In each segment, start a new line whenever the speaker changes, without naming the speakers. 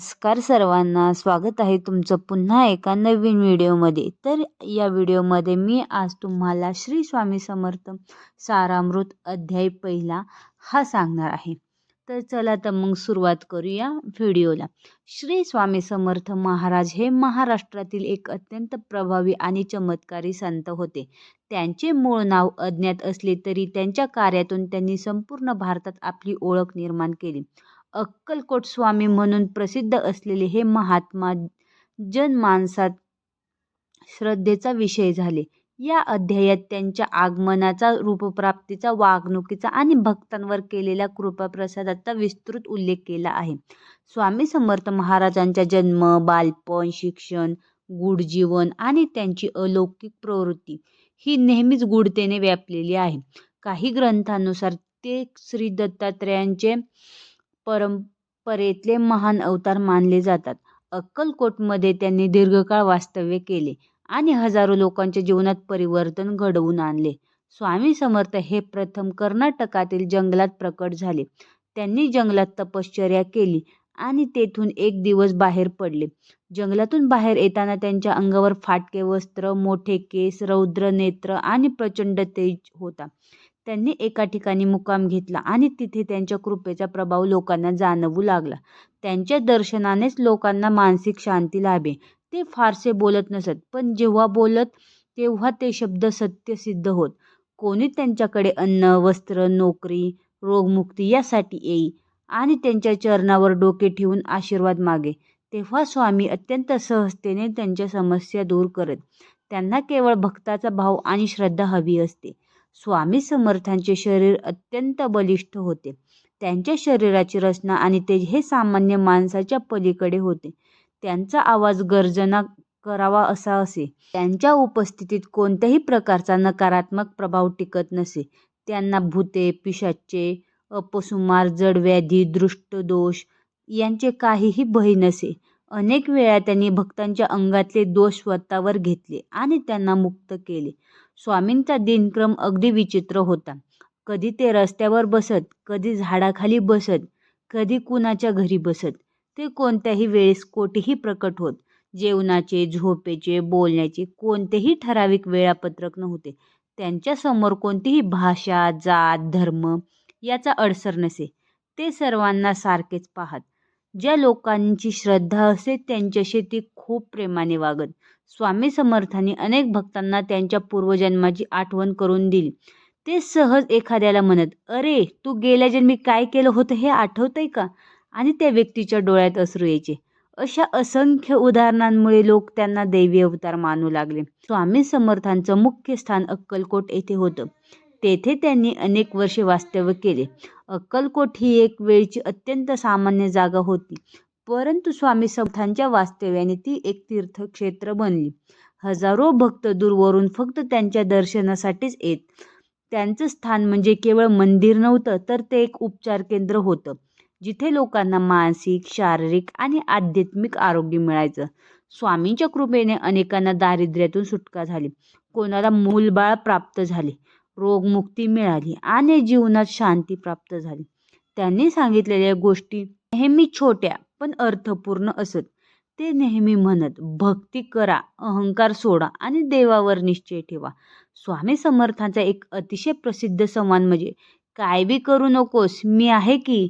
नमस्कार सर्वांना स्वागत आहे तुमचं पुन्हा एका नवीन व्हिडिओमध्ये. तर या व्हिडिओमध्ये मी आज तुम्हाला श्री स्वामी समर्थ सारामृत अध्याय पहिला हा सांगणार आहे. तर चला तर मग सुरुवात करूया व्हिडिओला. श्री स्वामी समर्थ महाराज हे महाराष्ट्रातील एक अत्यंत प्रभावी आणि चमत्कारी संत होते. त्यांचे मूळ नाव अज्ञात असले तरी त्यांच्या कार्यातून त्यांनी संपूर्ण भारतात आपली ओळख निर्माण केली. अक्कलकोट स्वामी म्हणून प्रसिद्ध असलेले हे महात्मा जनमानसात श्रद्धेचा विषय झाले. या अध्यायात त्यांच्या आगमनाचा रूपप्राप्तीचा वागणुकीचा आणि भक्तांवर केलेल्या कृपाप्रसादाचा विस्तृत उल्लेख केला आहे. स्वामी समर्थ महाराजांचा जन्म बालपण शिक्षण गूढ जीवन आणि त्यांची अलौकिक प्रवृत्ती ही नेहमीच गूढतेने व्यापलेली आहे. काही ग्रंथानुसार ते श्री दत्तात्रेयांचे परंपरेतले महान अवतार मानले जातात. अक्कलकोटमध्ये त्यांनी दीर्घकाळ वास्तव्य केले आणि हजारो लोकांच्या जीवनात परिवर्तन घडवून आणले. स्वामी समर्थ हे प्रथम कर्नाटकातील जंगलात प्रकट झाले. त्यांनी जंगलात तपश्चर्या केली आणि तेथून एक दिवस बाहेर पडले. जंगलातून बाहेर येताना त्यांच्या अंगावर फाटके वस्त्र मोठे केस रौद्र नेत्र आणि प्रचंड तेज होता. त्यांनी एका ठिकाणी मुकाम घेतला आणि तिथे त्यांच्या कृपेचा प्रभाव लोकांना जाणवू लागला. त्यांच्या दर्शनानेच लोकांना मानसिक शांती लाभे. ते फारसे बोलत नसत पण जेव्हा बोलत तेव्हा ते शब्द सत्य सिद्ध होत. कोणी त्यांच्याकडे अन्न वस्त्र नोकरी रोगमुक्ती यासाठी येई आणि त्यांच्या चरणावर डोके ठेवून आशीर्वाद मागे तेव्हा स्वामी अत्यंत सहजतेने त्यांच्या समस्या दूर करत. त्यांना केवळ भक्ताचा भाव आणि श्रद्धा हवी असते. स्वामी समर्थांचे शरीर अत्यंत बलिष्ठ होते. त्यांच्या शरीराची रचना आणि तेज हे सामान्य माणसाच्या पलीकडे होते. त्यांचा आवाज गर्जना करावा असा असे. त्यांच्या उपस्थितीत कोणत्याही प्रकारचा नकारात्मक प्रभाव टिकत नसे. त्यांना भूते पिशाचे अपसुमार जडव्याधी दृष्टदोष यांचे काहीही भय नसे. अनेक वेळा त्यांनी भक्तांच्या अंगातले दोष स्वतःवर घेतले आणि त्यांना मुक्त केले. स्वामींचा दिनक्रम अगदी विचित्र होता. कधी ते रस्त्यावर बसत कधी झाडाखाली बसत कधी कुणाच्या घरी बसत ते कोणत्याही वेळेस कोठेही प्रकट होत. जेवणाचे झोपेचे बोलण्याचे कोणतेही ठराविक वेळापत्रक नव्हते. त्यांच्यासमोर कोणतीही भाषा जात धर्म याचा अडसर नसे. ते सर्वांना सारखेच पाहत. ज्या लोकांची श्रद्धा असते त्यांच्याशी ती खूप प्रेमाने वागत. स्वामी समर्थांनी अनेक भक्तांना त्यांच्या पूर्वजन्माची आठवण करून दिली. ते सहज एखाद्याला म्हणत अरे तू गेल्या जन्मी काय केलं होतं हे आठवतंय का? आणि त्या व्यक्तीच्या डोळ्यात अश्रू यायचे. अशा असंख्य उदाहरणांमुळे लोक त्यांना दैवी अवतार मानू लागले. स्वामी समर्थांचं मुख्य स्थान अक्कलकोट येथे होतं. तेथे त्यांनी अनेक वर्षे वास्तव्य केले. अक्कलकोट ही एक वेळची अत्यंत सामान्य जागा होती. परंतु स्वामी समर्थांच्या वास्तव्याने ती एक तीर्थक्षेत्र बनली. हजारो भक्त दूरवरून फक्त त्यांच्या दर्शनासाठीच येत. त्यांचं स्थान म्हणजे केवळ मंदिर नव्हतं तर ते एक उपचार केंद्र होतं जिथे लोकांना मानसिक शारीरिक आणि आध्यात्मिक आरोग्य मिळायचं. स्वामींच्या कृपेने अनेकांना दारिद्र्यातून सुटका झाली. कोणाला मूलबाळ प्राप्त झाले. रोगमुक्ती मिळाली आणि जीवनात शांती प्राप्त झाली. त्यांनी सांगितलेल्या गोष्टी नेहमी छोट्या पण अर्थपूर्ण असत. ते नेहमी म्हणत भक्ती करा अहंकार सोडा आणि देवावर निश्चय ठेवा. स्वामी समर्थांचा एक अतिशय प्रसिद्ध संवाद म्हणजे काय बी करू नकोस मी आहे की?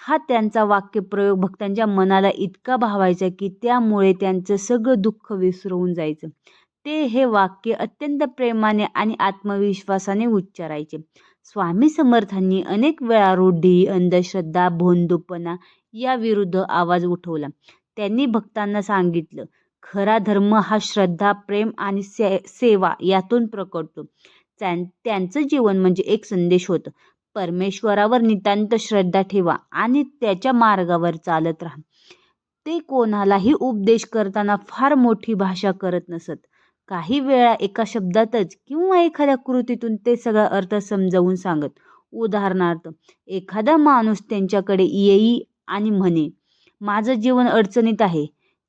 हा त्यांचा वाक्यप्रयोग भक्तांच्या मनाला इतका भावायचा की त्यामुळे त्यांचं सगळं दुःख विसरवून जायचं. ते हे वाक्य अत्यंत प्रेमाने आणि आत्मविश्वासाने उच्चारायचे. स्वामी समर्थांनी अनेक वेळा रूढी अंधश्रद्धा भोंदूपणा याविरुद्ध आवाज उठवला. त्यांनी भक्तांना सांगितलं खरा धर्म हा श्रद्धा प्रेम आणि से सेवा यातून प्रकटतो. त्यांचं जीवन म्हणजे एक संदेश होतं. परमेश्वरावर नितांत श्रद्धा ठेवा आणि त्याच्या मार्गावर चालत राहा. ते कोणालाही उपदेश करताना फार मोठी भाषा करत नसत. काही वेळा एका शब्दातच किंवा एखाद्या कृतीतून ते सगळा अर्थ समजावून सांगत. उदाहरणार्थ एखादा माणूस त्यांच्याकडे येई आणि म्हणे माझं जीवन अडचणीत आहे.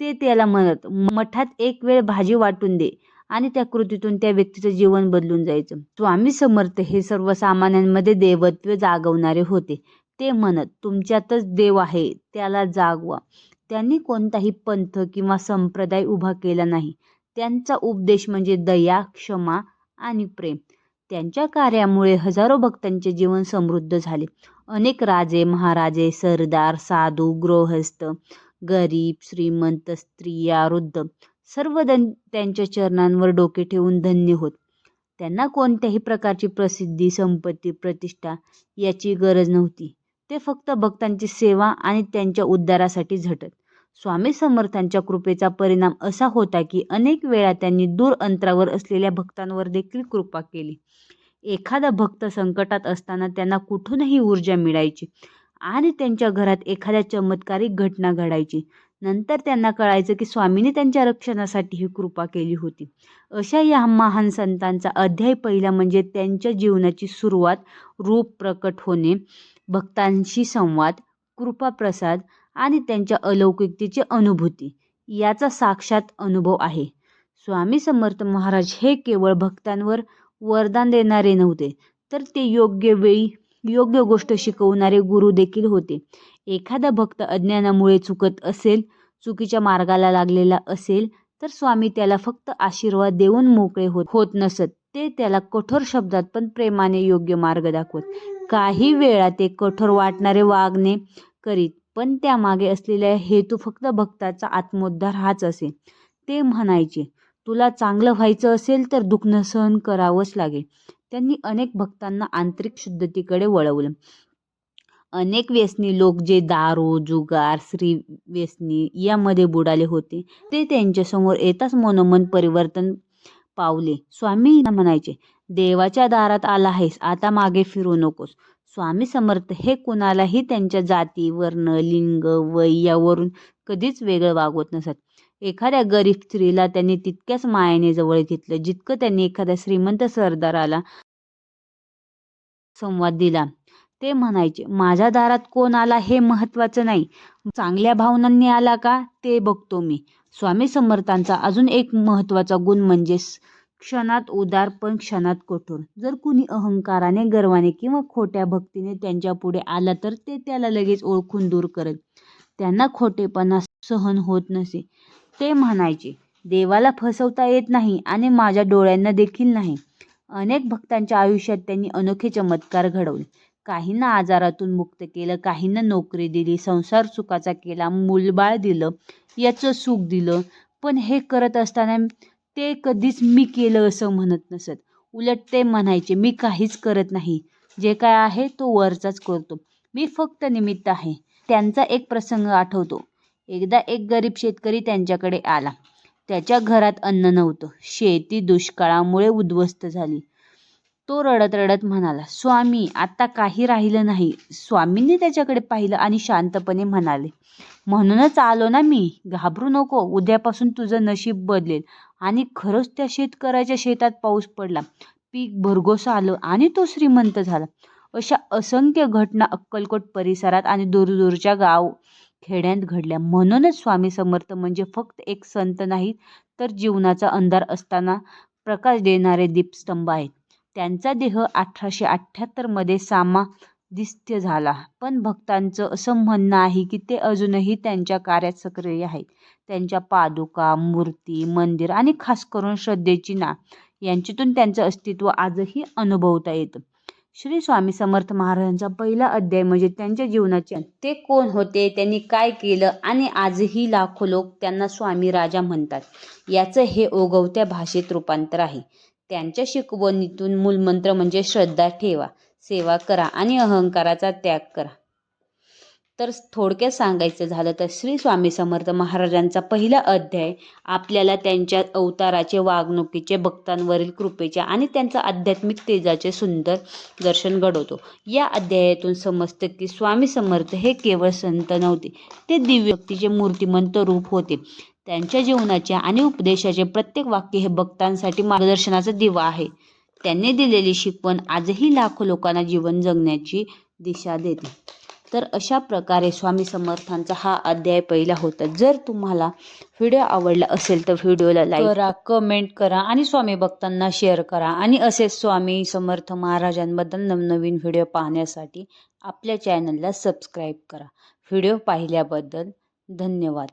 ते त्याला म्हणत मठात एक वेळ भाजी वाटून दे आणि त्या कृतीतून त्या व्यक्तीचं जीवन बदलून जायचं. स्वामी समर्थ हे सर्वसामान्यांमध्ये देवत्व जागवणारे होते. ते म्हणत तुमच्यातच देव आहे त्याला जागवा. त्यांनी कोणताही पंथ किंवा संप्रदाय उभा केला नाही. त्यांचा उपदेश म्हणजे दया क्षमा आणि प्रेम. त्यांच्या कार्यामुळे हजारो भक्तांचे जीवन समृद्ध झाले. अनेक राजे महाराजे सरदार साधू गृहस्थ गरीब श्रीमंत स्त्रिया वृद्ध सर्व त्यांच्या चरणांवर डोके ठेवून धन्य होत. त्यांना कोणत्याही प्रकारची प्रसिद्धी संपत्ती प्रतिष्ठा याची गरज नव्हती. ते फक्त भक्तांची सेवा आणि त्यांच्या उद्धारासाठी झटत. स्वामी समर्थांच्या कृपेचा परिणाम असा होता की अनेक वेळा त्यांनी दूर अंतरावर असलेल्या भक्तांवर देखील कृपा केली. एखादा भक्त संकटात असताना त्यांना कुठूनही ऊर्जा मिळायची आणि त्यांच्या घरात एखाद्या चमत्कारिक घटना घडायची. नंतर त्यांना कळायचं की स्वामीने त्यांच्या रक्षणासाठी ही कृपा केली होती. अशा या महान संतांचा अध्याय पहिला म्हणजे त्यांच्या जीवनाची सुरुवात रूप प्रकट होणे भक्तांशी संवाद कृपाप्रसाद आणि त्यांच्या अलौकिकतेची अनुभूती. याचा साक्षात अनुभव आहे. स्वामी समर्थ महाराज हे केवळ भक्तांवर वरदान देणारे नव्हते तर ते योग्य वेळी योग्य गोष्ट शिकवणारे गुरु देखील होते. एखादा भक्त अज्ञानामुळे चुकत असेल चुकीच्या मार्गाला लागलेला असेल तर स्वामी त्याला फक्त आशीर्वाद देऊन मोकळे होत होत नसत. ते त्याला कठोर शब्दात पण प्रेमाने योग्य मार्ग दाखवत. काही वेळा ते कठोर वाटणारे वागणे करीत पण त्यामागे असलेला हेतू फक्त भक्ताचा आत्मोद्धार हाच असे. ते म्हणायचे तुला चांगलं व्हायचं असेल तर दुखणं सहन करावंच लागेल. त्यांनी अनेक भक्तांना आंतरिक शुद्धतेकडे वळवलं. अनेक व्यसनी लोक जे दारू जुगार स्त्री व्यसनी यामध्ये बुडाले होते ते त्यांच्यासमोर येताच मनोमन परिवर्तन पावले. स्वामी म्हणायचे देवाच्या दारात आला आहेस आता मागे फिरू नकोस. स्वामी समर्थ हे कुणालाही त्यांच्या जाती वर्ण लिंग वय यावरून कधीच वेगळं वागवत नसत. एखाद्या गरीब स्त्रीला त्यांनी तितक्याच मायाने जवळ घेतलं जितकं त्यांनी एखाद्या श्रीमंत सरदाराला संवाद दिला. ते म्हणायचे माझ्या दारात कोण आला हे महत्त्वाचं नाही. चांगल्या भावनांनी आला का ते बघतो मी. स्वामी समर्थांचा अजून एक महत्त्वाचा गुण म्हणजे क्षणात उदार पण क्षणात कठोर. जर कुणी अहंकाराने गर्वाने किंवा खोट्या भक्तीने त्यांच्या पुढे आला तर ते त्याला लगेच ओळखून दूर करत. त्यांना खोटेपणा सहन होत नसे. ते म्हणायचे देवाला फसवता येत नाही आणि माझ्या डोळ्यांना देखील नाही. अनेक भक्तांच्या आयुष्यात त्यांनी अनोखे चमत्कार घडवले. काहींना आजारातून मुक्त केलं काहींना नोकरी दिली संसार सुखाचा केला मूलबाळ दिलं याचं सुख दिलं. पण हे करत असताना ते कधीच मी केलं असं म्हणत नसत. उलट ते म्हणायचे मी काहीच करत नाही. जे काय आहे तो वरचाच करतो. मी फक्त निमित्त आहे. त्यांचा एक प्रसंग आठवतो. एकदा एक गरीब शेतकरी त्यांच्याकडे आला. त्याच्या घरात अन्न नव्हतं. शेती दुष्काळामुळे उद्ध्वस्त झाली. तो रडत रडत म्हणाला स्वामी आता काही राहिलं नाही. स्वामींनी त्याच्याकडे पाहिलं आणि शांतपणे म्हणाले म्हणूनच आलो ना मी. घाबरू नको. उद्यापासून तुझं नशीब बदलेल. आणि खरंच त्या शेतकऱ्याच्या शेतात पाऊस पडला. पीक भरघोस आलं आणि तो श्रीमंत झाला. अशा असंख्य घटना अक्कलकोट परिसरात आणि दूरदूरच्या गाव खेड्यात घडल्या. म्हणूनच स्वामी समर्थ म्हणजे फक्त एक संत नाही तर जीवनाचा अंधार असताना प्रकाश देणारे दीपस्तंभ आहेत. त्यांचा देह अठराशे अठ्ठ्याहत्तरमध्ये सामा दिस्त्य झाला. पण भक्तांचं असं म्हणणं आहे की ते अजूनही त्यांच्या कार्यात सक्रिय आहेत. त्यांच्या पादुका मूर्ती मंदिर आणि खास करून श्रद्धेची ना यांच्यातून त्यांचं अस्तित्व आजही अनुभवता येतं. श्री स्वामी समर्थ महाराजांचा पहिला अध्याय म्हणजे त्यांच्या जीवनाचे ते कोण होते त्यांनी काय केलं आणि आजही लाखो लोक त्यांना स्वामी राजा म्हणतात. याचं हे ओघवत्या भाषेत रूपांतर आहे. त्यांच्या शिकवणीतून मूलमंत्र म्हणजे श्रद्धा ठेवा. सेवा करा आणि अहंकाराचा त्याग करा. तर थोडक्यात सांगायचं झालं तर श्री स्वामी समर्थ महाराजांचा पहिला अध्याय आपल्याला त्यांच्या अवताराचे वागणुकीचे भक्तांवरील कृपेचे आणि त्यांचा आध्यात्मिक तेजाचे सुंदर दर्शन घडवतो. या अध्यायातून समजतं की स्वामी समर्थ हे केवळ संत नव्हते ते दिव्य व्यक्तीचे मूर्तिमंत रूप होते. त्यांच्या जीवनाचे आणि उपदेशाचे प्रत्येक वाक्य हे भक्तांसाठी मार्गदर्शनाचा दिवा आहे. त्यांनी दिलेली शिकवण आजही लाखो लोकांना जीवन जगण्याची दिशा देते. तर अशा प्रकारे स्वामी समर्थांचा हा अध्याय पहिला होता. जर तुम्हाला व्हिडिओ आवडला असेल तर व्हिडिओला लाईक करा कमेंट करा आणि स्वामी भक्तांना शेअर करा. आणि असेच स्वामी समर्थ महाराजांबद्दल नवनवीन व्हिडिओ पाहण्यासाठी आपल्या चॅनलला सबस्क्राईब करा. व्हिडिओ पाहिल्याबद्दल धन्यवाद.